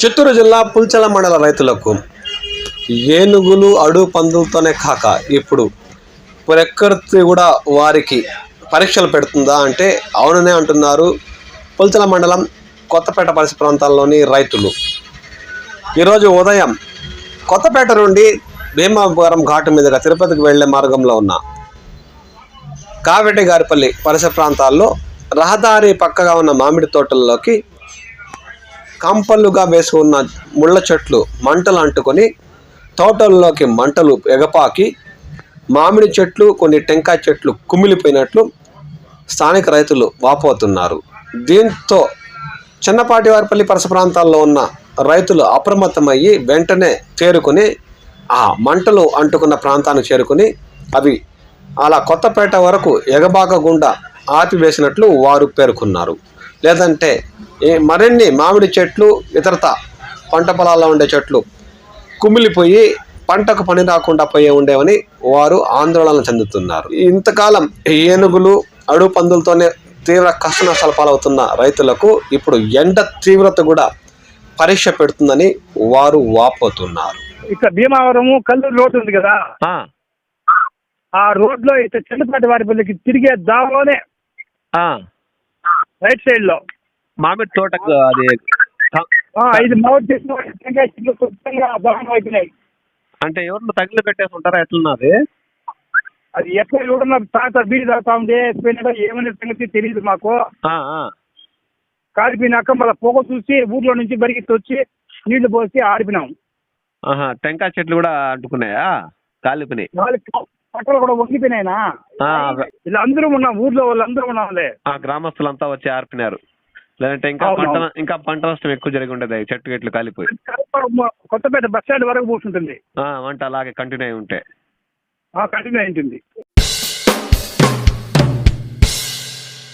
చిత్తూరు జిల్లా పుల్చల మండల రైతులకు ఏనుగులు అడుగు పందులతోనే కాక ఇప్పుడు ప్రకృతి కూడా వారికి పరీక్షలు పెడుతుందా అంటే అవుననే అంటున్నారు పుల్చల మండలం కొత్తపేట పరిసర ప్రాంతాల్లోని రైతులు. ఈరోజు ఉదయం కొత్తపేట నుండి భీమాపురం ఘాటు మీదుగా తిరుపతికి వెళ్ళే మార్గంలో ఉన్న కావెటి గారిపల్లి పరిసర ప్రాంతాల్లో రహదారి పక్కగా ఉన్న మామిడి తోటల్లోకి కంపలుగా వేసుకున్న ముళ్ళ చెట్లు మంటలు అంటుకొని తోటల్లోకి మంటలు ఎగపాకి మామిడి చెట్లు కొన్ని టెంకాయ చెట్లు కుమిలిపోయినట్లు స్థానిక రైతులు వాపోతున్నారు. దీంతో చిన్నపాటి వారిపల్లి పరస ప్రాంతాల్లో ఉన్న రైతులు అప్రమత్తమయ్యి వెంటనే చేరుకుని ఆ మంటలు అంటుకున్న ప్రాంతాన్ని చేరుకుని అవి అలా కొత్తపేట వరకు ఎగబాకకుండా ఆపివేసినట్లు వారు పేర్కొన్నారు. లేదంటే మరిన్ని మామిడి చెట్లు ఇతరత పంట పొలాల్లో ఉండే చెట్లు కుమిలిపోయి పంటకు పని రాకుండా పోయే ఉండేవని వారు ఆందోళన చెందుతున్నారు. ఇంతకాలం ఏనుగులు అడుగు పందులతోనే తీవ్ర కష్ట నష్టాలు పాలవుతున్న రైతులకు ఇప్పుడు ఎండ తీవ్రత కూడా పరీక్ష పెడుతుందని వారు వాపోతున్నారు. ఇక్కడ భీమవరము కల్లూరు రోడ్ ఉంది కదా. ఆ, ఆ రోడ్లో ఇట్లా చిన్నపాటి వారిపల్లికి తిరిగే దారిలోనే ఆ. రైట్ సైడ్లో మామిడి తోటకు అది ఇది మామిడి చెట్లు దహనం అయిపోయినాయి. అంటే ఎవరిని తగిలి పెట్టేసి ఉంటారా? ఎట్లున్నది? అది ఎక్కడ చూడన్నా తాత బీడి తాగుతా పోయినాక ఏమనే సంగతి తెలియదు మాకు. కాలిపోయినాక మళ్ళీ పొగ చూసి ఊర్లో నుంచి బరిగిట్టి వచ్చి నీళ్ళు పోసి ఆడిపినాం ఆహా టెంకాయ చెట్లు కూడా అంటుకున్నాయా? కాలిపోయినాయి. పక్కలు కూడా వంగిపోయినాయినా? ఇలా అందరూ ఉన్నాం ఊర్లో వాళ్ళందరూ ఉన్నాంలే. ఆ గ్రామస్తులంతా వచ్చి ఆర్పినారు. లేదంటే ఇంకా. పంట ఇంకా పంట నష్టం ఎక్కువ జరిగి ఉండేది అవి చెట్టు చెట్లు కాలిపోయి. కొత్తపేట బస్ స్టాండ్ వరకు ఆ, వంట అలాగే కంటిన్యూ అయి ఉంటే. కంటిన్యూ అయింటుంది